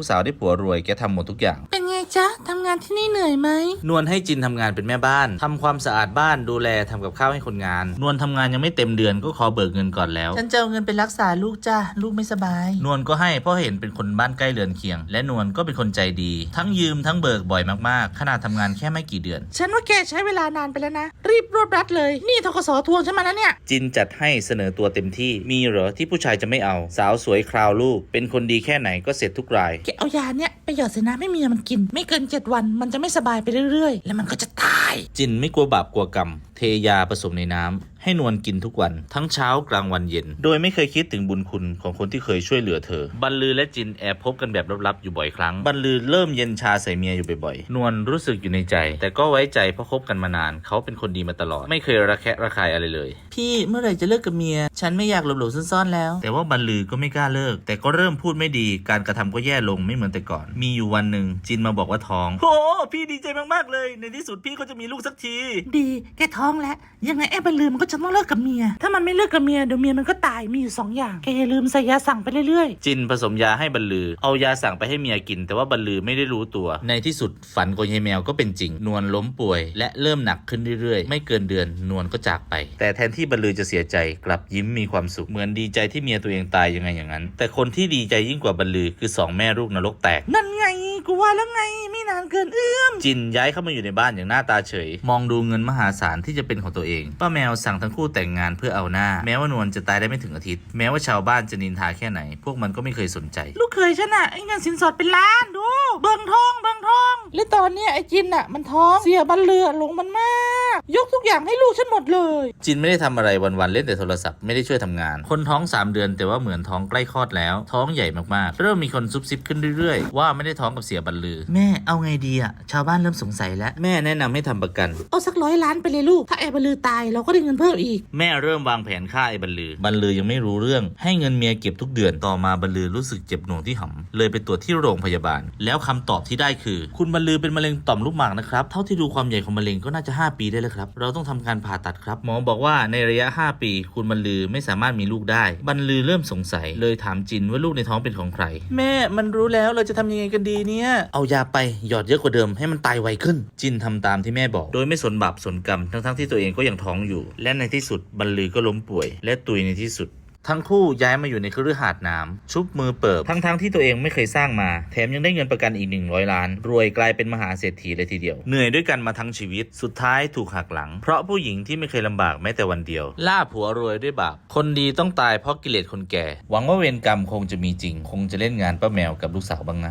ลูกสาวได้ผัวรวยแกทำหมดทุกอย่างเป็นไง จ๊ะทำงานที่นี่เหนื่อยไหมนวลให้จินทำงานเป็นแม่บ้านทำความสะอาดบ้านดูแลทำกับข้าวให้คนงาน นวลทำงานยังไม่เต็มเดือนก็ขอเบิกเงินก่อนแล้ว ฉันจะเอาเงินไปรักษาลูกจ้ะลูกไม่สบาย นวลก็ให้เพราะเห็นเป็นคนบ้านใกล้เรือนเคียง และนวลก็เป็นคนใจดี ทั้งยืมทั้งเบิกบ่อยมากๆขนาดทำงานแค่ไม่กี่เดือน ฉันว่าแกใช้เวลานานไปแล้วนะ รีบรวบรัดเลย นี่ทกสทวงฉันมาแล้วเนี่ย จินจัดให้เสนอตัวเต็มที่มีเหรอที่ผู้ชายจะไม่เอา สาวสวยคราวลูก เป็นคนดีแค่ไหนก็เสร็จทุกรายแกเอายาเนี่ยไปหยอดใส่น้ำให้เมียมันกินไไม่เกินเจ็ดวัน มันจะไม่สบายไปเรื่อยๆ แล้วมันก็จะตาย จินไม่กลัวบาปกลัวกรรม เทยาผสมในน้ำให้นวลกินทุกวันทั้งเช้ากลางวันเย็น โดยไม่เคยคิดถึงบุญคุณของคนที่เคยช่วยเหลือเธอ บรรลือและจินแอบพบกันแบบลับๆอยู่บ่อยครั้ง บรรลือเริ่มเย็นชาใส่เมียอยู่บ่อยๆ นวลรู้สึกอยู่ในใจ แต่ก็ไว้ใจเพราะคบกันมานาน เขาเป็นคนดีมาตลอด ไม่เคยระแคะระคายอะไรเลย พี่เมื่อไหร่จะเลิกกับเมีย ฉันไม่อยากหลบๆซ่อนๆแล้ว แต่ว่าบรรลือก็ไม่กล้าเลิก แต่ก็เริ่มพูดไม่ดี การกระทำก็แย่ลงไม่เหมือนแต่ก่อน มีอยู่วันหนึ่งจินมาบอกว่าท้องโอ้พี่ดีใจมากๆเลย ในที่สุดพี่ก็จะมีลูกสักที ดีแกท้องแล้วยังไงไอ้บรรลือมันก็จะต้องเลิกกับเมีย ถ้ามันไม่เลิกกับเมียเดี๋ยวเมียมันก็ตายมีอยู่สองอย่างแกอย่าลืมใส่ยาสั่งไปเรื่อยจินผสมยาให้บรรลือ เอายาสั่งไปให้เมียกิน แต่ว่าบรรลือไม่ได้รู้ตัว ในที่สุดฝันของยายแมวก็เป็นจริง นวลล้มป่วย และเริ่มหนักขึ้นเรื่อยๆ ไม่เกินเดือนนวลก็จากไป แต่แทนที่บรรลือจะเสียใจกลับยิ้มมีความสุขเหมือนดีใจที่เมียตัวเองตายยังไงอย่างนั้น แต่คนที่ดีใจยิ่งกว่าบรรลือคือสองแม่ลูกนรกแตก ๆ นั่นไง กูว่าแล้วไงไม่นานเกินเอื้อม จินย้ายเข้ามาอยู่ในบ้านอย่างหน้าตาเฉย มองดูเงินมหาศาลที่จะเป็นของตัวเอง ป้าแมวสั่งทั้งคู่แต่งงานเพื่อเอาหน้า แม้ว่านวลจะตายได้ไม่ถึงอาทิตย์ แม้ว่าชาวบ้านจะนินทาแค่ไหน พวกมันก็ไม่เคยสนใจ ลูกเคยฉันอะไอ้เงินสินสอดเป็นล้านดู เบิ่งทองเบิ่งทอง และตอนเนี้ยไอ้จินอะมันท้องเสียบันเรือหลงมันมาก ยกทุกอย่างให้ลูกฉันหมดเลย จินไม่ได้ทำอะไรวันๆเล่นแต่โทรศัพท์ไม่ได้ช่วยทำงาน คนท้อง 3 เดือนแต่ว่าเหมือนท้องใกล้คลอดแล้ว ท้องใหญ่มากๆ เริ่มมีคนซุบซิบขึ้นเรื่อยๆ ว่าไม่ได้ท้องกับเสียบันลือ แม่เอาไงดีอะชาวบ้านเริ่มสงสัยแล้ว แม่แนะนำให้ทำประกัน เอาสักร้อยล้านไปเลยลูก ถ้าไอ้บันลือตายเราก็ได้เงินเพิ่มอีก แม่เริ่มวางแผนฆ่าไอ้บรรลือ บรรลือยังไม่รู้เรื่อง ให้เงินเมียเก็บทุกเดือน ต่อมาบรรลือรู้สึกเจ็บหน่วงที่หำเลยไปตรวจที่โรงพยาบาล แล้วคำตอบที่ได้คือ คุณบรรลือเป็นมะเร็งต่อมลูกหมากนะครับ เท่าที่ดูความใหญ่ของมะเร็งก็น่าจะ 5 ปีได้เลยครับเราต้องทำการผ่าตัดครับ หมอบอกว่าในระยะ 5 ปี คุณบรรลือไม่สามารถมีลูกได้ บรรลือเริ่มสงสัย เลยถามจินว่าลูกในท้องเป็นของใคร แม่มันรู้แล้วเราจะทำยังไงกันดีเนี่ย เอายาไปหยอดเยอะกว่าเดิมให้มันตายไวขึ้น จินทำตามที่แม่บอก โดยไม่สนบาปสนกรรมทั้งๆที่ตัวเองก็ยังท้องอยู่ และในที่สุดบรรลือก็ล้มป่วย และตุยในที่สุด ทั้งคู่ย้ายมาอยู่ในคฤหาสน์น้ำชุบมือเปิบทั้งๆที่ตัวเองไม่เคยสร้างมา แถมยังได้เงินประกันอีก 100 ล้าน รวยกลายเป็นมหาเศรษฐีเลยทีเดียว เหนื่อยด้วยกันมาทั้งชีวิตสุดท้ายถูกหักหลัง เพราะผู้หญิงที่ไม่เคยลำบากแม้แต่วันเดียว ล่าผัวรวยด้วยบาปคนดีต้องตายเพราะกิเลสคนแก่ หวังว่าเวรกรรมคงจะมีจริง คงจะเล่นงานป้าแมวกับลูกสาวบ้างนะ